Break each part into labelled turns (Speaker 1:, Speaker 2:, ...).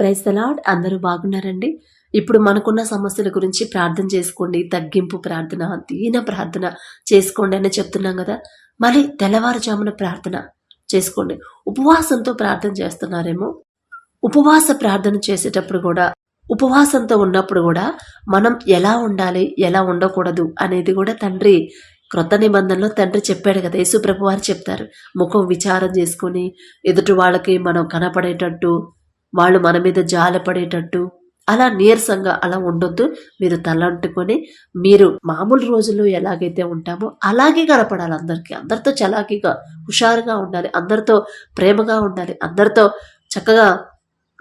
Speaker 1: Praise తలాడ్ అందరూ బాగున్నారండి? ఇప్పుడు మనకున్న సమస్యల గురించి ప్రార్థన చేసుకోండి. తగ్గింపు ప్రార్థన దీన ప్రార్థన చేసుకోండి అని చెప్తున్నాం కదా. మళ్ళీ తెల్లవారుజామున ప్రార్థన చేసుకోండి. ఉపవాసంతో ప్రార్థన చేస్తున్నారేమో? ఉపవాస ప్రార్థన చేసేటప్పుడు కూడా ఉపవాసంతో ఉన్నప్పుడు కూడా మనం ఎలా ఉండాలి ఎలా ఉండకూడదు అనేది కూడా తండ్రి క్రొత్త నిబంధనలో తండ్రి చెప్పాడు కదా. యేసుప్రభు వారు చెప్తారు. ముఖం విచారం చేసుకొని ఎదుటి వాళ్ళకి మనం కనపడేటట్టు వాళ్ళు మన మీద జాలపడేటట్టు అలా నీరసంగా అలా ఉండొద్దు. మీరు తలంటుకొని మీరు మామూలు రోజుల్లో ఎలాగైతే ఉంటామో అలాగే కనపడాలి అందరికీ. అందరితో చలాకీగా హుషారుగా ఉండాలి. అందరితో ప్రేమగా ఉండాలి. అందరితో చక్కగా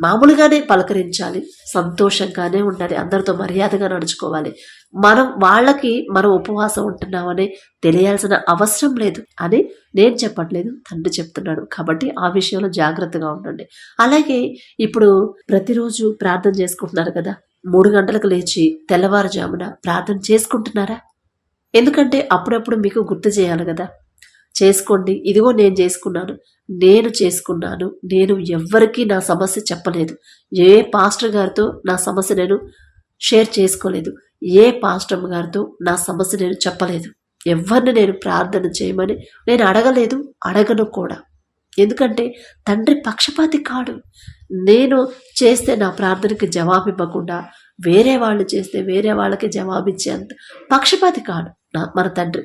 Speaker 1: మామూలుగానే పలకరించాలి సంతోషంగానే ఉండాలి అందరితో మర్యాదగా నడుచుకోవాలి. మనం వాళ్ళకి మనం ఉపవాసం ఉంటున్నామని తెలియాల్సిన అవసరం లేదు అని నేను చెప్పట్లేదు తండ్రి చెప్తున్నాడు. కాబట్టి ఆ విషయంలో జాగ్రత్తగా ఉండండి. అలాగే ఇప్పుడు ప్రతిరోజు ప్రార్థన చేసుకుంటున్నారు కదా మూడు గంటలకు లేచి తెల్లవారుజామున ప్రార్థన చేసుకుంటున్నారా? ఎందుకంటే అప్పుడప్పుడు మీకు గుర్తు చేయాలి కదా చేసుకోండి. ఇదిగో నేను చేసుకున్నాను. నేను చేసుకున్నాను. నేను ఎవ్వరికీ నా సమస్య చెప్పలేదు. ఏ పాస్టర్ గారితో నా సమస్య నేను షేర్ చేసుకోలేదు. ఏ పాస్టర్ గారితో నా సమస్య నేను చెప్పలేదు. ఎవరిని నేను ప్రార్థన చేయమని నేను అడగలేదు. అడగను కూడా. ఎందుకంటే తండ్రి పక్షపాతి కాడు. నేను చేస్తే నా ప్రార్థనకి జవాబు ఇవ్వకుండా వేరే వాళ్ళు చేస్తే వేరే వాళ్ళకి జవాబిచ్చేంత పక్షపాతి కాడు నా మన తండ్రి.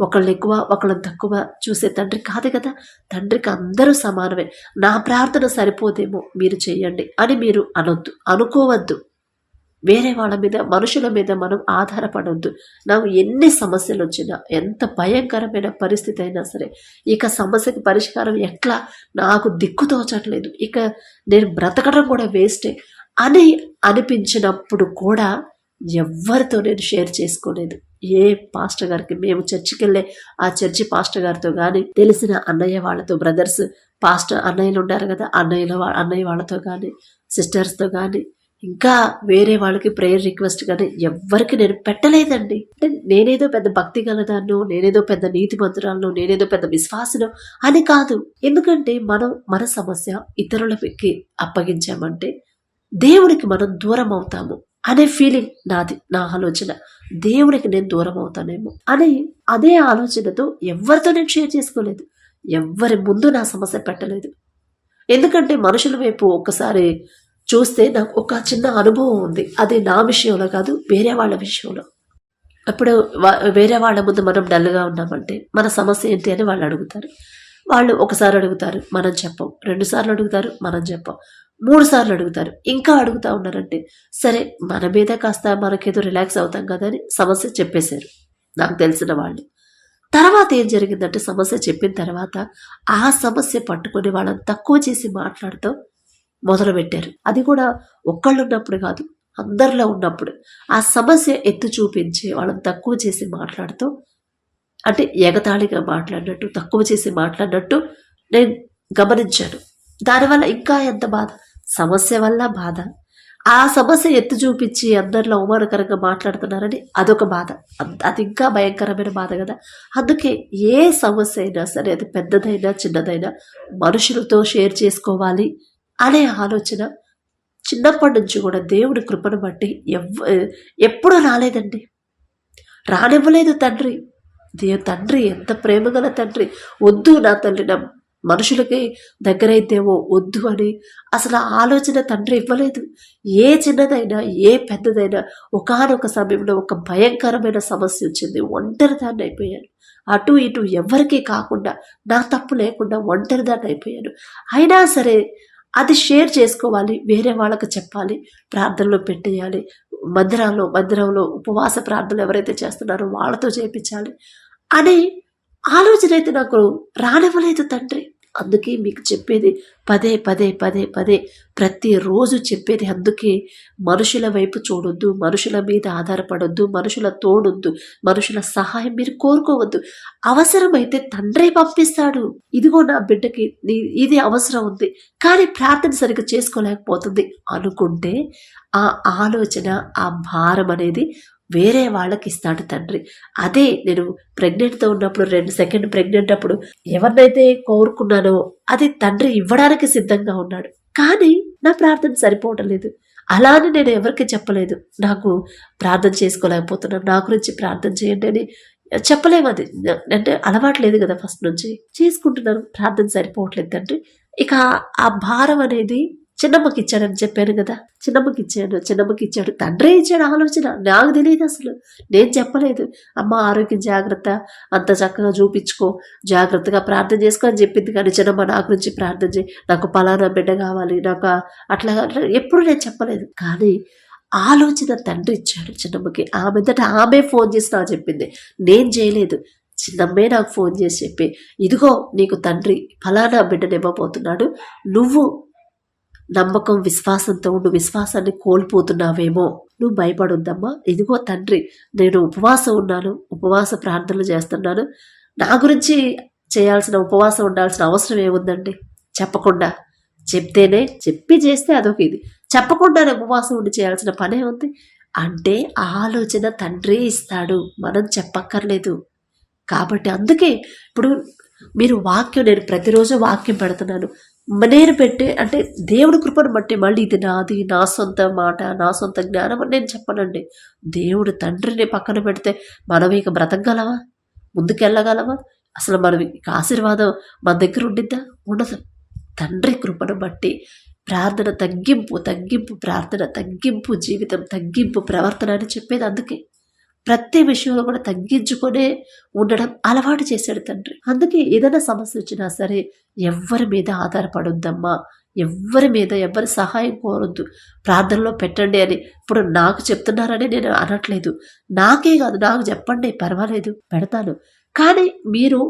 Speaker 1: ఒకళ్ళు ఎక్కువ ఒకళ్ళని తక్కువ చూసే తండ్రి కాదు కదా. తండ్రికి అందరూ సమానమే. నా ప్రార్థన సరిపోదేమో మీరు చేయండి అని మీరు అనొద్దు అనుకోవద్దు. వేరే వాళ్ళ మీద మనుషుల మీద మనం ఆధారపడవద్దు నాకు ఎన్ని సమస్యలు వచ్చినా ఎంత భయంకరమైన పరిస్థితి అయినా సరే ఇక సమస్యకి పరిష్కారం ఎట్లా? నాకు దిక్కు తోచట్లేదు. ఇక నేను బ్రతకడం కూడా వేస్టే అని అనిపించినప్పుడు కూడా ఎవరితో నేను షేర్ చేసుకోలేదు. ఏ పాస్టర్ గారికి మేము చర్చికి వెళ్ళే ఆ చర్చి పాస్టర్ గారితో కానీ తెలిసిన అన్నయ్య వాళ్ళతో బ్రదర్స్ పాస్టర్ అన్నయ్యలు ఉన్నారు కదా అన్నయ్యల అన్నయ్య వాళ్ళతో కానీ సిస్టర్స్తో కానీ ఇంకా వేరే వాళ్ళకి ప్రేయర్ రిక్వెస్ట్ కానీ ఎవ్వరికి నేను పెట్టలేదండి. అంటే నేనేదో పెద్ద భక్తి గలదాన్నో నేనేదో పెద్ద నీతి మంత్రాలను నేనేదో పెద్ద విశ్వాసనో అని కాదు. ఎందుకంటే మనం మన సమస్య ఇతరులకి అప్పగించామంటే దేవుడికి మనం దూరం అవుతాము అనే ఫీలింగ్ నాది నా ఆలోచన. దేవుడికి నేను దూరం అవుతానేమో. అని అదే ఆలోచనతో ఎవరితో నేను షేర్ చేసుకోలేదు. ఎవ్వరి ముందు నా సమస్య పెట్టలేదు. ఎందుకంటే మనుషుల వైపు ఒక్కసారి చూస్తే నాకు ఒక చిన్న అనుభవం ఉంది. అది నా విషయంలో కాదు వేరే వాళ్ళ విషయంలో. అప్పుడు వేరే వాళ్ళ ముందు మనం డల్గా ఉన్నామంటే మన సమస్య ఏంటి అని వాళ్ళు అడుగుతారు. వాళ్ళు ఒకసారి అడుగుతారు మనం చెప్పం. రెండుసార్లు అడుగుతారు మనం చెప్పం. మూడు సార్లు అడుగుతారు. ఇంకా అడుగుతా ఉన్నారంటే సరే మన మీద కాస్త మనకేదో రిలాక్స్ అవుతాం కదా అని సమస్య చెప్పేశారు. నాకు తెలిసిన వాళ్ళు. తర్వాత ఏం జరిగిందంటే సమస్య చెప్పిన తర్వాత ఆ సమస్య పట్టుకొని వాళ్ళని తక్కువ చేసి మాట్లాడుతూ మొదలుపెట్టారు. అది కూడా ఒక్కళ్ళు ఉన్నప్పుడు కాదు అందరిలో ఉన్నప్పుడు. ఆ సమస్య ఎత్తు చూపించి వాళ్ళని తక్కువ చేసి మాట్లాడుతూ అంటే ఎగతాళిగా మాట్లాడినట్టు తక్కువ చేసి మాట్లాడినట్టు నేను గమనించాను. దానివల్ల ఇంకా ఎంత బాధ? సమస్య వల్ల బాధ. ఆ సమస్య ఎత్తు చూపించి అందరిలో అవమానకరంగా మాట్లాడుతున్నారని అదొక బాధ. అది ఇంకా భయంకరమైన బాధ కదా. అందుకే ఏ సమస్య అయినా సరే అది పెద్దదైనా చిన్నదైనా మనుషులతో షేర్ చేసుకోవాలి అనే ఆలోచన చిన్నప్పటి నుంచి కూడా దేవుడి కృపను బట్టి ఎవ్ ఎప్పుడూ రాలేదండి. రానివ్వలేదు తండ్రి. దే తండ్రి ఎంత ప్రేమగల తండ్రి. వద్దు నా తల్లి నా మనుషులకి దగ్గరైతేమో వద్దు అని అసలు ఆలోచన తండ్రి ఇవ్వలేదు. ఏ చిన్నదైనా ఏ పెద్దదైనా ఒకానొక సమయంలో ఒక భయంకరమైన సమస్య వచ్చింది. ఒంటరిదాన్ని అయిపోయాను. అటు ఇటు ఎవరికీ కాకుండా నా తప్పు లేకుండా ఒంటరిదాన్ని అయిపోయాను. అయినా సరే అది షేర్ చేసుకోవాలి వేరే వాళ్ళకి చెప్పాలి ప్రార్థనలో పెట్టేయాలి మందిరాల్లో మందిరంలో ఉపవాస ప్రార్థనలు ఎవరైతే చేస్తున్నారో వాళ్ళతో చేపించాలి అని ఆలోచన అయితే నాకు రానివ్వలేదు తండ్రి. అందుకే మీకు చెప్పేది పదే పదే పదే పదే ప్రతిరోజు చెప్పేది అందుకే మనుషుల వైపు చూడొద్దు మనుషుల మీద ఆధారపడొద్దు మనుషుల తోడొద్దు మనుషుల సహాయం మీరు కోరుకోవద్దు. అవసరమైతే తండ్రే పంపిస్తాడు. ఇదిగో నా బిడ్డకి నీ- ఇది అవసరం ఉంది కానీ ప్రార్థన సరిగ్గా చేసుకోలేకపోతుంది అనుకుంటే ఆ ఆలోచన ఆ భారం అనేది వేరే వాళ్ళకి ఇస్తాడు తండ్రి. అదే నేను ప్రెగ్నెంట్తో ఉన్నప్పుడు రెండు సెకండ్ ప్రెగ్నెంట్ అప్పుడు ఎవరినైతే కోరుకున్నానో అది తండ్రి ఇవ్వడానికి సిద్ధంగా ఉన్నాడు. కానీ నా ప్రార్థన సరిపోవటం లేదు. అలానే నేను ఎవరికి చెప్పలేదు. నాకు ప్రార్థన చేసుకోలేకపోతున్నాను. నా గురించి ప్రార్థన చేయండి అని చెప్పలేము అది. అంటే అలవాటు లేదు కదా ఫస్ట్ నుంచి. చేసుకుంటున్నాను. ప్రార్థన సరిపోవట్లేదు తండ్రి. ఇక ఆ భారం అనేది చిన్నమ్మకి ఇచ్చాడని చెప్పాను కదా. చిన్నమ్మకి ఇచ్చాడు చిన్నమ్మకి ఇచ్చాడు తండ్రి ఇచ్చాడు ఆలోచన. నాకు తెలియదు అసలు. నేను చెప్పలేదు. అమ్మ ఆరోగ్యం జాగ్రత్త. అంత చక్కగా చూపించుకో. జాగ్రత్తగా ప్రార్థన చేసుకో అని చెప్పింది కానీ చిన్నమ్మ నా గురించి ప్రార్థన చేయి. నాకు పలానా బిడ్డ కావాలి. నాకు అట్లా అట్లా ఎప్పుడు నేను చెప్పలేదు. కానీ ఆలోచన తండ్రి ఇచ్చాడు చిన్నమ్మకి. ఆమె ఆమె ఫోన్ చేసి నాకు చెప్పింది. నేను చేయలేదు. చిన్నమ్మే నాకు ఫోన్ చేసి చెప్పి ఇదిగో నీకు తండ్రి ఫలానా బిడ్డనివ్వబోతున్నాడు నువ్వు నమ్మకం విశ్వాసంతో ఉండు విశ్వాసాన్ని కోల్పోతున్నావేమో. నువ్వు భయపడొద్దమ్మా. ఇదిగో తండ్రి నేను ఉపవాసం ఉన్నాను ఉపవాస ప్రార్థనలు చేస్తున్నాను. నా గురించి చేయాల్సిన ఉపవాసం ఉండాల్సిన అవసరం ఏముందండి? చెప్పకుండా. చెప్తేనే చెప్పి చేస్తే అదొక ఇది. చెప్పకుండానే ఉపవాసం ఉండి చేయాల్సిన పనే ఉంది అంటే ఆలోచన తండ్రి ఇస్తాడు. మనం చెప్పక్కర్లేదు. కాబట్టి అందుకే ఇప్పుడు మీరు వాక్యం నేను ప్రతిరోజు వాక్యం పెడుతున్నాను. నేను పెట్టే అంటే దేవుడి కృపను బట్టి మళ్ళీ ఇది నాది నా సొంత మాట నా సొంత జ్ఞానం అని నేను చెప్పనండి. దేవుడు తండ్రిని పక్కన పెడితే మనం ఇక బ్రతకగలవా ముందుకెళ్ళగలవా అసలు మనం ఇక ఆశీర్వాదం మన దగ్గర ఉండిద్దా? ఉండదు. తండ్రి కృపను బట్టి ప్రార్థన తగ్గింపు తగ్గింపు ప్రార్థన తగ్గింపు జీవితం తగ్గింపు ప్రవర్తన అని చెప్పేది అందుకే. ప్రతి విషయంలో కూడా తగ్గించుకునే ఉండడం అలవాటు చేశాడు తండ్రి. అందుకే ఏదైనా సమస్య వచ్చినా సరే ఎవ్వరి మీద ఆధారపడొద్దమ్మా. ఎవరి మీద ఎవరి సహాయం కోరొద్దు. ప్రార్థనలో పెట్టండి అని ఇప్పుడు నాకు చెప్తున్నారని నేను అనట్లేదు. నాకే కాదు నాకు చెప్పండి పర్వాలేదు పెడతాను. కానీ మీరు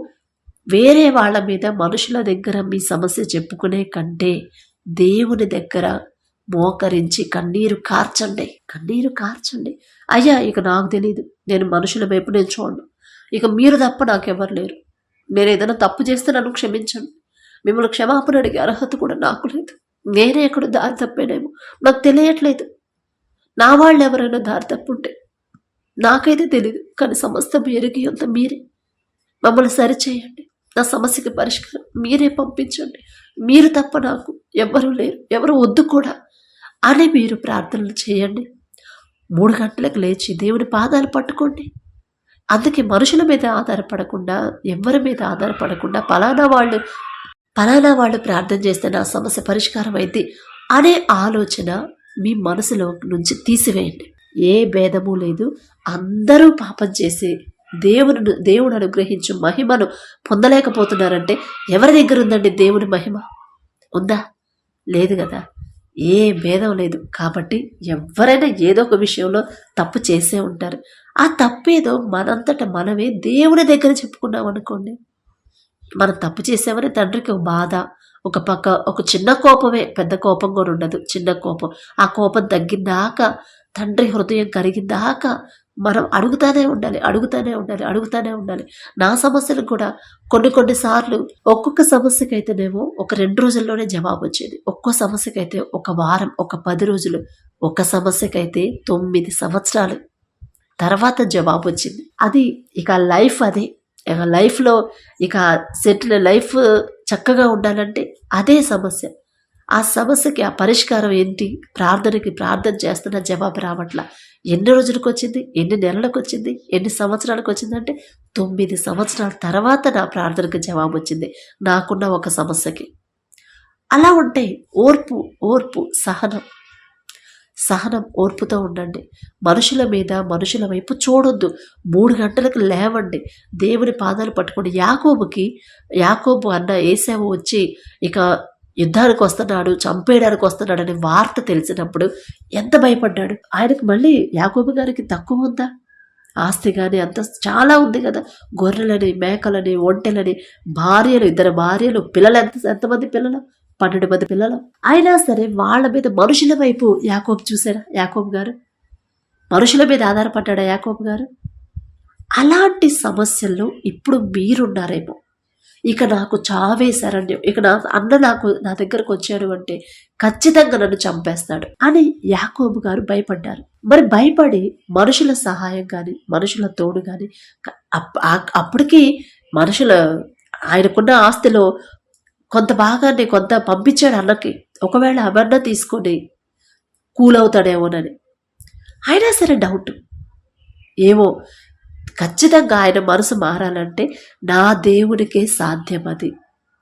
Speaker 1: వేరే వాళ్ళ మీద మనుషుల దగ్గర మీ సమస్య చెప్పుకునే కంటే దేవుని దగ్గర మోకరించి కన్నీరు కార్చండి కన్నీరు కార్చండి. అయ్యా ఇక నాకు తెలియదు నేను మనుషుల వైపు నేను చూడను ఇక మీరు తప్ప నాకెవరు లేరు. మీరు ఏదైనా తప్పు చేస్తే నన్ను క్షమించండి. మిమ్మల్ని క్షమాపణ అడిగే అర్హత కూడా నాకు లేదు. నేనే ఎక్కడ దారి తప్పేనేమో? నాకు తెలియట్లేదు. నా వాళ్ళు ఎవరైనా దారి తప్పుంటే నాకైతే తెలియదు కానీ సమస్త ఎరిగి అంత మీరే. మమ్మల్ని సరిచేయండి. నా సమస్యకి పరిష్కారం మీరే పంపించండి. మీరు తప్ప నాకు ఎవరు లేరు. ఎవరు వద్దు కూడా. అని మీరు ప్రార్థనలు చేయండి. మూడు గంటలకు లేచి దేవుని పాదాలు పట్టుకోండి. అందుకే మనుషుల మీద ఆధారపడకుండా ఎవరి మీద ఆధారపడకుండా పలానా వాళ్ళు పలానా వాళ్ళు ప్రార్థన చేస్తే నా సమస్య పరిష్కారం అయింది అనే ఆలోచన మీ మనసులో నుంచి తీసివేయండి. ఏ భేదము లేదు. అందరూ పాపం చేసి దేవుని దేవుడు అనుగ్రహించు మహిమను పొందలేకపోతున్నారంటే ఎవరి దగ్గర ఉందండి దేవుని మహిమ? ఉందా? లేదు కదా? ఏ భేదం లేదు. కాబట్టి ఎవరైనా ఏదో ఒక విషయంలో తప్పు చేసే ఉంటారు. ఆ తప్పేదో మనంతట మనమే దేవుని దగ్గర చెప్పుకున్నాం అనుకోండి. మనం తప్పు చేసామని తండ్రికి ఒక బాధ ఒక పక్క ఒక చిన్న కోపమే పెద్ద కోపం కూడా ఉండదు. చిన్న కోపం. ఆ కోపం తగ్గిందాక తండ్రి హృదయం కరిగిందాక మనం అడుగుతానే ఉండాలి అడుగుతానే ఉండాలి అడుగుతానే ఉండాలి. నా సమస్యలు కూడా కొన్ని కొన్ని సార్లు ఒక్కొక్క సమస్యకైతేనేమో ఒక రెండు రోజుల్లోనే జవాబు వచ్చేది. ఒక్కో సమస్యకైతే ఒక వారం ఒక పది రోజులు ఒక సమస్యకైతే తొమ్మిది సంవత్సరాలు తర్వాత జవాబు వచ్చింది. అది ఇక లైఫ్ అది. ఇక లైఫ్లో ఇక సెటిల్ లైఫ్ చక్కగా ఉండాలంటే అదే సమస్య. ఆ సమస్యకి ఆ పరిష్కారం ఏంటి? ప్రార్థనకి ప్రార్థన చేస్తున్న జవాబు రావట్ల. ఎన్ని రోజులకు వచ్చింది ఎన్ని నెలలకు వచ్చింది ఎన్ని సంవత్సరాలకు వచ్చిందంటే తొమ్మిది సంవత్సరాల తర్వాత నా ప్రార్థనకి జవాబు వచ్చింది నాకున్న ఒక సమస్యకి. అలా ఉంటే ఓర్పు ఓర్పు సహనం. సహనం ఓర్పుతో ఉండండి. మనుషుల మీద మనుషుల వైపు చూడొద్దు. మూడు గంటలకు లేవండి. దేవుని పాదాలు పట్టుకోండి యాకోబుకి యాకోబు అన్న ఏసావు వచ్చి ఇక యుద్ధానికి వస్తున్నాడు చంపేయడానికి వస్తున్నాడు అనే వార్త తెలిసినప్పుడు ఎంత భయపడ్డాడు? ఆయనకు మళ్ళీ యాకోబు గారికి తక్కువ ఉందా? ఆస్తి కానీ అంత చాలా ఉంది కదా. గొర్రెలని మేకలని ఒంటెలని భార్యలు ఇద్దరు భార్యలు పిల్లలు ఎంత ఎంతమంది పిల్లలు? పన్నెండు మంది పిల్లలు. అయినా సరే వాళ్ళ మీద మనుషుల వైపు యాకోబు చూసారా యాకోబు గారు? మనుషుల మీద ఆధారపడ్డాడా యాకోబు గారు? అలాంటి సమస్యల్లో ఇప్పుడు మీరున్నారేమో. ఇక నాకు చావే శరణ్యం ఇక నా అన్న నాకు నా దగ్గరకు వచ్చాడు అంటే ఖచ్చితంగా నన్ను చంపేస్తాడు అని యాకోబు గారు భయపడ్డారు. మరి భయపడి మనుషుల సహాయం కానీ మనుషుల తోడు కానీ అప్పటికి మనుషుల ఆయనకున్న ఆస్తిలో కొంత భాగాన్ని కొంత పంపించాడు అన్నకి. ఒకవేళ అవన్న తీసుకొని కూల్ అవుతాడేమోనని అయినా సరే డౌట్. ఏమో ఖచ్చితంగా ఆయన మనసు మారాలంటే నా దేవుడికే సాధ్యం అది.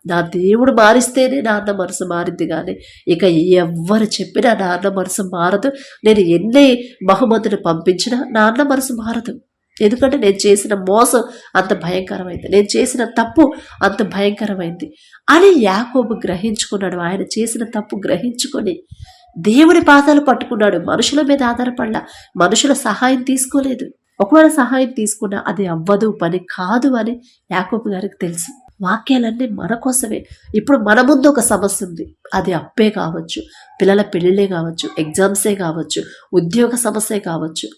Speaker 1: నా దేవుడు మారిస్తేనే నా అన్న మనసు మారింది కానీ ఇక ఎవ్వరు చెప్పినా నా అన్న మనసు మారదు. నేను ఎన్ని బహుమతులు పంపించినా నా అన్న మనసు మారదు. ఎందుకంటే నేను చేసిన మోసం అంత భయంకరమైంది. నేను చేసిన తప్పు అంత భయంకరమైంది. అని యాకోబు గ్రహించుకున్నాడు. ఆయన చేసిన తప్పు గ్రహించుకొని దేవుని పాదాలు పట్టుకున్నాడు. మనుషుల మీద ఆధారపడలా. మనుషుల సహాయం తీసుకోలేదు. ఒకవేళ సహాయం తీసుకున్నా అది అవ్వదు పని కాదు అని యాకోబు గారికి తెలుసు. వాక్యాలన్నీ మన కోసమే. ఇప్పుడు మన ముందు ఒక సమస్య ఉంది. అది అప్పే కావచ్చు పిల్లల పెళ్ళిళ్ళే కావచ్చు ఎగ్జామ్సే కావచ్చు ఉద్యోగ సమస్య కావచ్చు.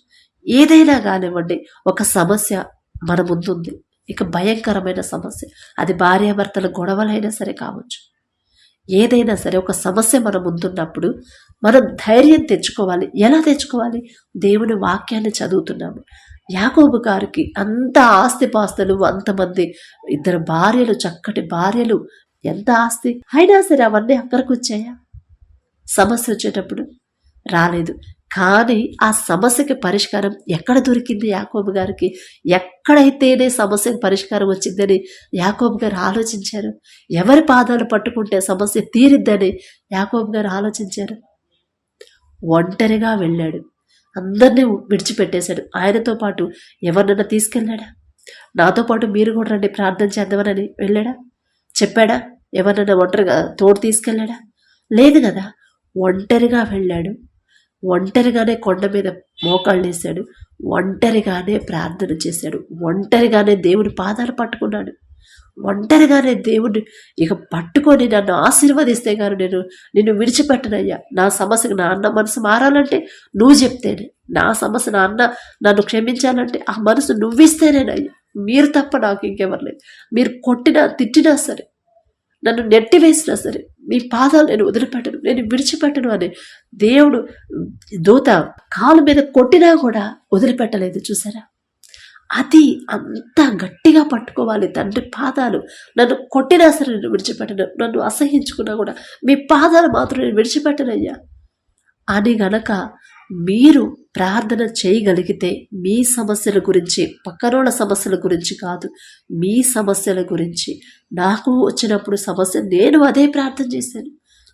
Speaker 1: ఏదైనా కానివ్వండి ఒక సమస్య మన ముందుంది. ఇక భయంకరమైన సమస్య. అది భార్యాభర్తల గొడవలైనా సరే కావచ్చు. ఏదైనా సరే ఒక సమస్య మన ముందున్నప్పుడు మనం ధైర్యం తెచ్చుకోవాలి. ఎలా తెచ్చుకోవాలి? దేవుని వాక్యాన్ని చదువుతున్నాము. యాకోబు గారికి అంత ఆస్తిపాస్తులు అంతమంది ఇద్దరు భార్యలు చక్కటి భార్యలు ఎంత ఆస్తి? అయినా సరే అవన్నీ అక్కడికి వచ్చాయా? సమస్య వచ్చేటప్పుడు రాలేదు. కానీ ఆ సమస్యకి పరిష్కారం ఎక్కడ దొరికింది యాకోబు గారికి? ఎక్కడైతేనే సమస్యకి పరిష్కారం వచ్చిందని యాకోబు గారు ఆలోచించారు. ఎవరి పాదాలు పట్టుకుంటే సమస్య తీరిద్దని యాకోబు గారు ఆలోచించారు. ఒంటరిగా వెళ్ళాడు. అందరినీ విడిచిపెట్టేశాడు. ఆయనతో పాటు ఎవరినైనా తీసుకెళ్ళాడా? నాతో పాటు మీరు కూడా రండి ప్రార్థన చేద్దామని వెళ్ళాడా? చెప్పాడా? ఎవరినైనా ఒంటరిగా తోడు తీసుకెళ్ళాడా? లేదు కదా. ఒంటరిగా వెళ్ళాడు. ఒంటరిగానే కొండ మీద మోకాళ్ళు వేశాడు. ఒంటరిగానే ప్రార్థన చేశాడు. ఒంటరిగానే దేవుడి పాదాలు పట్టుకున్నాడు. ఒంటరిగానే దేవుడిని ఇక పట్టుకొని నన్ను ఆశీర్వదిస్తే గారు నేను నిన్ను విడిచిపెట్టనయ్యా. నా సమస్యకు నా అన్న మనసు మారాలంటే నువ్వు చెప్తేనే. నా సమస్య నా అన్న నన్ను క్షమించాలంటే ఆ మనసు నువ్విస్తేనేనయ్యా. మీరు తప్ప నాకు ఇంకెవరు లేదు మీరు కొట్టినా తిట్టినా సరే నన్ను నెట్టివేసినా సరే మీ పాదాలు నేను వదిలిపెట్టను నేను విడిచిపెట్టను అని దేవుడు దూత కాలు మీద కొట్టినా కూడా వదిలిపెట్టలేదు. చూసారా? అది అంత గట్టిగా పట్టుకోవాలి. తండ్రి పాదాలు నన్ను కొట్టినా సరే నేను విడిచిపెట్టను. నన్ను అసహించుకున్నా కూడా మీ పాదాలు మాత్రం నేను విడిచిపెట్టనయ్యా. అని గనక మీరు ప్రార్థన చేయగలిగితే మీ సమస్యల గురించి పక్కనోళ్ళ సమస్యల గురించి కాదు మీ సమస్యల గురించి. నాకు వచ్చినప్పుడు సమస్య నేను అదే ప్రార్థన చేశాను.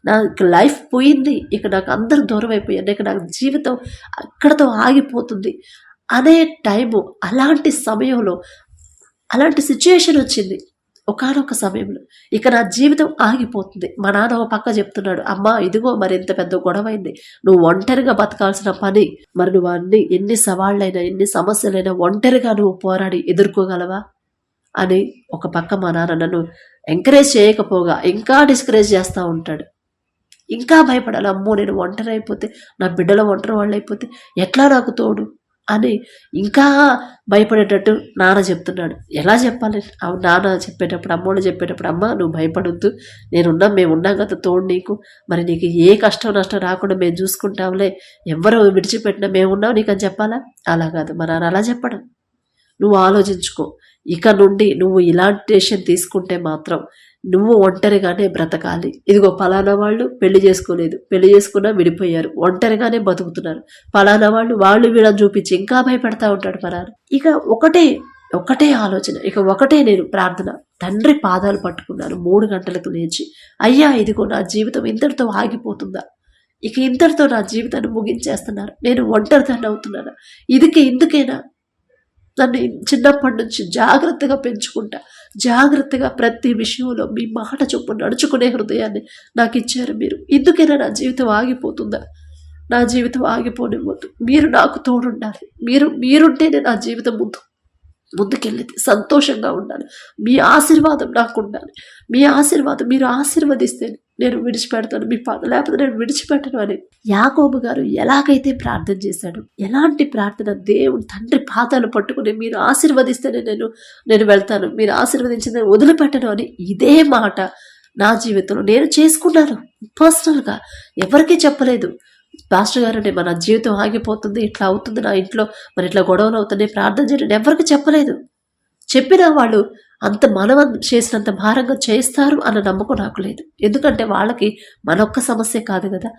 Speaker 1: నాకు లైఫ్ పోయింది. ఇక నాకు అందరు దూరం అయిపోయాను ఇక నాకు జీవితం అక్కడతో ఆగిపోతుంది. అనే టైము అలాంటి సమయంలో అలాంటి సిచ్యుయేషన్ వచ్చింది. ఒకనొక సమయంలో. ఇక నా జీవితం ఆగిపోతుంది. మా నాన్న ఒక పక్క చెప్తున్నాడు అమ్మా ఇదిగో మరి ఇంత పెద్ద గొడవైంది. నువ్వు ఒంటరిగా బతకాల్సిన పని. మరి నువ్వు అన్ని ఎన్ని సవాళ్ళైనా ఎన్ని సమస్యలైనా ఒంటరిగా నువ్వు పోరాడి ఎదుర్కోగలవా? అని ఒక పక్క మా నాన్న నన్ను ఎంకరేజ్ చేయకపోగా ఇంకా డిస్కరేజ్ చేస్తూ ఉంటాడు. ఇంకా భయపడాలి. అమ్మో నేను ఒంటరి అయిపోతే నా బిడ్డల ఒంటరి వాళ్ళు అయిపోతే ఎట్లా నాకు తోడు? అని ఇంకా భయపడేటట్టు నాన్న చెప్తున్నాడు. ఎలా చెప్పాలి? నాన్న చెప్పేటప్పుడు అమ్మోళ్ళు చెప్పేటప్పుడు అమ్మ నువ్వు భయపడొద్దు. నేనున్నాం మేము ఉన్నాం కదా తోడు నీకు. మరి నీకు ఏ కష్టం నష్టం రాకుండా మేము చూసుకుంటాంలే. ఎవరు విడిచిపెట్టినా మేము ఉన్నాం నీకు అని చెప్పాలా? అలా కాదు. మా నాన్న అలా చెప్పడం. నువ్వు ఆలోచించుకో. ఇక నుండి నువ్వు ఇలాంటి డెసిషన్ తీసుకుంటే మాత్రం నువ్వు ఒంటరిగానే బ్రతకాలి. ఇదిగో పలానా వాళ్ళు పెళ్ళి చేసుకోలేదు. పెళ్ళి చేసుకున్నా విడిపోయారు. ఒంటరిగానే బతుకుతున్నారు. పలానా వాళ్ళు వాళ్ళు వీళ్ళని చూపించి ఇంకా భయపెడతా ఉంటాడు పలానా. ఇక ఒకటే ఒకటే ఆలోచన. ఇక ఒకటే నేను ప్రార్థన. తండ్రి పాదాలు పట్టుకున్నాను. మూడు గంటలకు లేచి అయ్యా ఇదిగో నా జీవితం ఇంతటితో ఆగిపోతుందా? ఇక ఇంతటితో నా జీవితాన్ని ముగించేస్తున్నారు. నేను ఒంటరిదాన్ని అవుతున్నానా? ఇదికి ఇందుకేనా? నన్ను చిన్నప్పటి నుంచి జాగ్రత్తగా పెంచుకుంటా జాగ్రత్తగా ప్రతి విషయంలో మీ మాట చొప్పు నడుచుకునే హృదయాన్ని నాకు ఇచ్చారు మీరు. ఎందుకైనా నా జీవితం ఆగిపోతుందా? నా జీవితం ఆగిపోనివ్వద్దు. మీరు నాకు తోడుండాలి. మీరు మీరుంటేనే నా జీవితం ముందు ముందుకెళ్ళింది. సంతోషంగా ఉండాలి. మీ ఆశీర్వాదం నాకు ఉండాలి మీ ఆశీర్వాదం మీరు ఆశీర్వదిస్తేనే నేను విడిచిపెడతాను మీ పాద లేకపోతే నేను విడిచిపెట్టను అని. యాకోబు గారు ఎలాగైతే ప్రార్థన చేశాడు ఎలాంటి ప్రార్థన దేవుడు తండ్రి పాదాలు పట్టుకుని మీరు ఆశీర్వదిస్తేనే నేను నేను వెళ్తాను మీరు ఆశీర్వదించింది వదిలిపెట్టను అని ఇదే మాట నా జీవితంలో నేను చేసుకున్నాను. పర్సనల్గా ఎవరికీ చెప్పలేదు. పాస్టర్ గారు అంటే మన జీవితం ఆగిపోతుంది ఇట్లా అవుతుంది నా ఇంట్లో మరి ఇట్లా గొడవలు అవుతుంది ప్రార్థన చేయండి ఎవరికి చెప్పలేదు. చెప్పిన వాళ్ళు అంత మనం చేసినంత భారంగా చేస్తారు అన్న నమ్మకం నాకు లేదు. ఎందుకంటే వాళ్ళకి మనొక్క సమస్య కాదు కదా.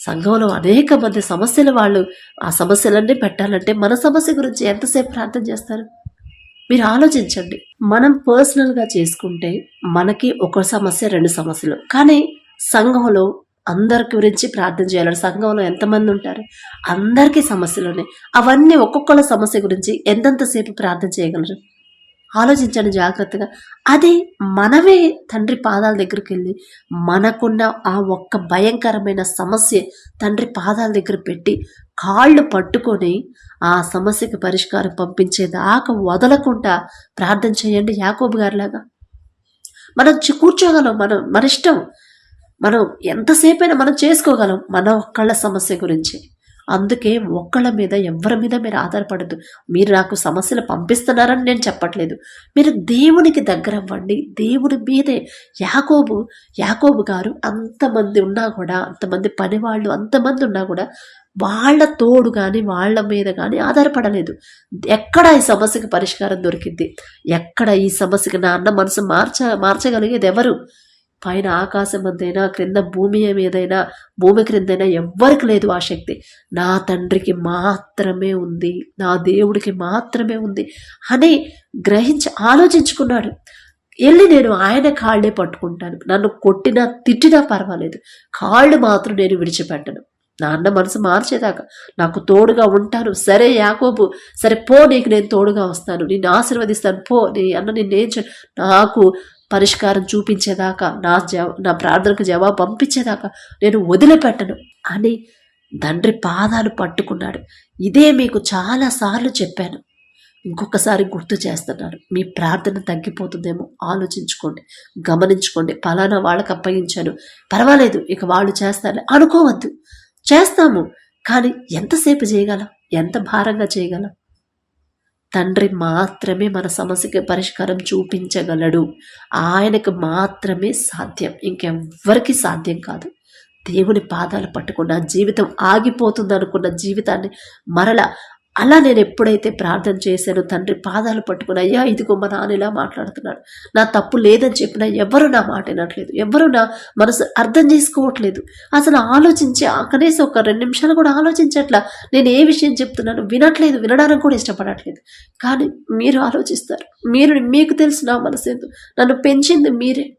Speaker 1: సంఘంలో అనేక మంది సమస్యలు వాళ్ళు ఆ సమస్యలన్నీ పెట్టాలంటే మన సమస్య గురించి ఎంతసేపు ప్రార్థన చేస్తారు? మీరు ఆలోచించండి. మనం పర్సనల్గా చేసుకుంటే మనకి ఒక సమస్య రెండు సమస్యలు. కానీ సంఘంలో అందరి గురించి ప్రార్థన చేయాలి సంఘంలో ఎంతమంది ఉంటారు? అందరికీ సమస్యలు ఉన్నాయి. అవన్నీ ఒక్కొక్కళ్ళ సమస్య గురించి ఎంతెంతసేపు ప్రార్థన చేయగలరు? ఆలోచించండి జాగ్రత్తగా. అది మనమే తండ్రి పాదాల దగ్గరికి వెళ్ళి మనకున్న ఆ ఒక్క భయంకరమైన సమస్య తండ్రి పాదాల దగ్గర పెట్టి కాళ్ళు పట్టుకొని ఆ సమస్యకి పరిష్కారం పంపించేదాకా వదలకుండా ప్రార్థన చేయండి యాకోబు గారిలాగా. మనం కూర్చోగలం మనం మన ఇష్టం. మనం ఎంతసేపైనా మనం చేసుకోగలం మన ఒక్కళ్ళ సమస్య గురించి. అందుకే ఒక్కళ్ళ మీద ఎవరి మీద మీరు ఆధారపడద్దు. మీరు నాకు సమస్యలు పంపిస్తున్నారని నేను చెప్పట్లేదు. మీరు దేవునికి దగ్గర అవ్వండి దేవుని మీదే యాకోబు యాకోబు గారు అంతమంది ఉన్నా కూడా అంతమంది పనివాళ్ళు అంతమంది ఉన్నా కూడా వాళ్ళ తోడు కానీ వాళ్ళ మీద కానీ ఆధారపడలేదు. ఎక్కడ ఈ సమస్యకి పరిష్కారం దొరికింది ఎక్కడ ఈ సమస్యకి నా అన్న మనసు మార్చ మార్చగలిగేది ఎవరు? పైన ఆకాశం అందైనా క్రింద భూమి మీదైనా భూమి క్రిందైనా ఎవ్వరికి లేదు ఆ శక్తి. నా తండ్రికి మాత్రమే ఉంది. నా దేవుడికి మాత్రమే ఉంది అని గ్రహించి ఆలోచించుకున్నాడు. వెళ్ళి నేను ఆయన కాళ్ళే పట్టుకుంటాను. నన్ను కొట్టినా తిట్టినా పర్వాలేదు. కాళ్ళు మాత్రం నేను విడిచిపెట్టను. నా అన్న మనసు మార్చేదాకా నాకు తోడుగా ఉంటాను. సరే యాకోబు సరే పో నీకు నేను తోడుగా వస్తాను. నిన్ను ఆశీర్వదిస్తాను. పో నీ అన్న నిన్నేం చే- నాకు పరిష్కారం చూపించేదాకా నా జవ నా ప్రార్థనకు జవాబు పంపించేదాకా నేను వదిలిపెట్టను అని తండ్రి పాదాలు పట్టుకున్నాడు. ఇదే మీకు చాలాసార్లు చెప్పాను. ఇంకొకసారి గుర్తు చేస్తున్నాడు మీ ప్రార్థన తగ్గిపోతుందేమో ఆలోచించుకోండి గమనించుకోండి. ఫలానా వాళ్ళకి అప్పగించాను. పర్వాలేదు ఇక వాళ్ళు చేస్తారు అనుకోవద్దు. చేస్తాము కానీ ఎంతసేపు చేయగలం? ఎంత భారంగా చేయగలం? తండ్రి మాత్రమే మన సమస్యకి పరిష్కారం చూపించగలడు. ఆయనకు మాత్రమే సాధ్యం. ఇంకెవ్వరికి సాధ్యం కాదు. దేవుని పాదాలు పట్టుకున్న జీవితం ఆగిపోతుంది అనుకున్న జీవితాన్ని మరల అలా నేను ఎప్పుడైతే ప్రార్థన చేశానో తండ్రి పాదాలు పట్టుకుని అయ్యా ఇదిగో మా నాన్న ఇలా మాట్లాడుతున్నాడు. నా తప్పు లేదని చెప్పినా ఎవరు నా మాట వినట్లేదు. ఎవరు నా మనసు అర్థం చేసుకోవట్లేదు. అసలు ఆలోచించి ఆ కనీసం ఒక రెండు నిమిషాలు కూడా ఆలోచించట్లా. నేను ఏ విషయం చెప్తున్నాను వినట్లేదు వినడానికి కూడా ఇష్టపడట్లేదు. కానీ మీరు ఆలోచిస్తారు. మీరు మీకు తెలుసు నా మనసు నన్ను పెంచింది మీరే.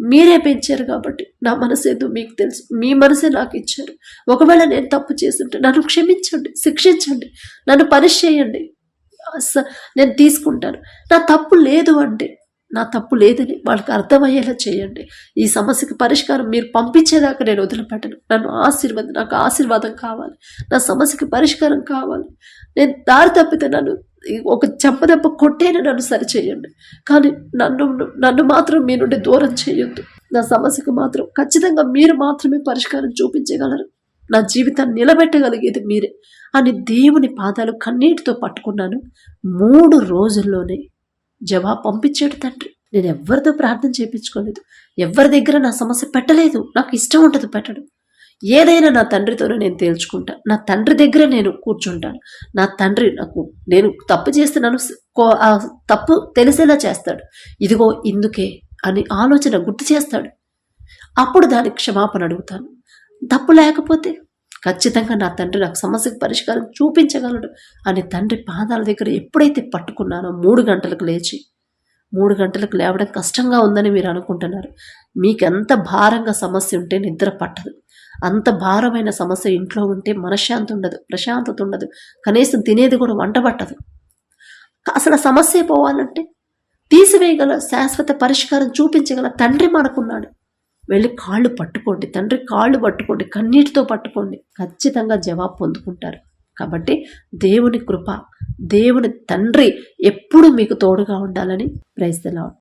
Speaker 1: మీరే పెంచారు కాబట్టి నా మనసు మీకు తెలుసు. మీ మనసే నాకు ఇచ్చారు. ఒకవేళ నేను తప్పు చేస్తుంటే నన్ను క్షమించండి శిక్షించండి నన్ను పనిష్ చేయండి. నేను తీసుకుంటాను. నా తప్పు లేదు అంటే నా తప్పు లేదని వాళ్ళకి అర్థమయ్యేలా చేయండి. ఈ సమస్యకి పరిష్కారం మీరు పంపించేదాకా నేను వదిలిపెట్టను. నన్ను ఆశీర్వాదం నాకు ఆశీర్వాదం కావాలి. నా సమస్యకి పరిష్కారం కావాలి. నేను దారి తప్పితే నన్ను ఒక చెంపదెబ్బ కొట్టేనే నన్ను సరిచేయండి. కానీ నన్ను నన్ను మాత్రం మీ నుండి దూరం చేయొద్దు. నా సమస్యకు మాత్రం ఖచ్చితంగా మీరు మాత్రమే పరిష్కారం చూపించగలరు. నా జీవితాన్ని నిలబెట్టగలిగేది మీరే. అని దేవుని పాదాలు కన్నీటితో పట్టుకున్నాను. మూడు రోజుల్లోనే జవాబు పంపించాడు తండ్రి. నేను ఎవరితో ప్రార్థన చేయించుకోలేదు ఎవరి దగ్గర నా సమస్య పెట్టలేదు. నాకు ఇష్టం ఉండదు పెట్టడం. ఏదైనా నా తండ్రితోనే నేను తేల్చుకుంటా. నా తండ్రి దగ్గర నేను కూర్చుంటాను. నా తండ్రి నాకు నేను తప్పు చేస్తున్నాను. ఆ తప్పు తెలిసేలా చేస్తాడు. ఇదిగో ఇందుకే అని ఆలోచన గుర్తు చేస్తాడు. అప్పుడు దానికి క్షమాపణ అడుగుతాను. తప్పు లేకపోతే ఖచ్చితంగా నా తండ్రి నాకు సమస్యకు పరిష్కారం చూపించగలడు అని తండ్రి పాదాల దగ్గర ఎప్పుడైతే పట్టుకున్నానో మూడు గంటలకు లేచి మూడు గంటలకు లేవడం కష్టంగా ఉందని మీరు అనుకుంటున్నారు. మీకు ఎంత భారంగా సమస్య ఉంటే నిద్ర పట్టదు. అంత భారమైన సమస్య ఇంట్లో ఉంటే మనశ్శాంతి ఉండదు ప్రశాంతత ఉండదు. కనీసం తినేది కూడా వంట పట్టదు. అసలు సమస్య పోవాలంటే తీసివేయగల శాశ్వత పరిష్కారం చూపించగల తండ్రి మనకున్నాడు. వెళ్ళి కాళ్ళు పట్టుకోండి. తండ్రి కాళ్ళు పట్టుకోండి. కన్నీటితో పట్టుకోండి. ఖచ్చితంగా జవాబు పొందుకుంటారు. కాబట్టి దేవుని కృప దేవుని తండ్రి ఎప్పుడు మీకు తోడుగా ఉండాలని ప్రైస్తలాడు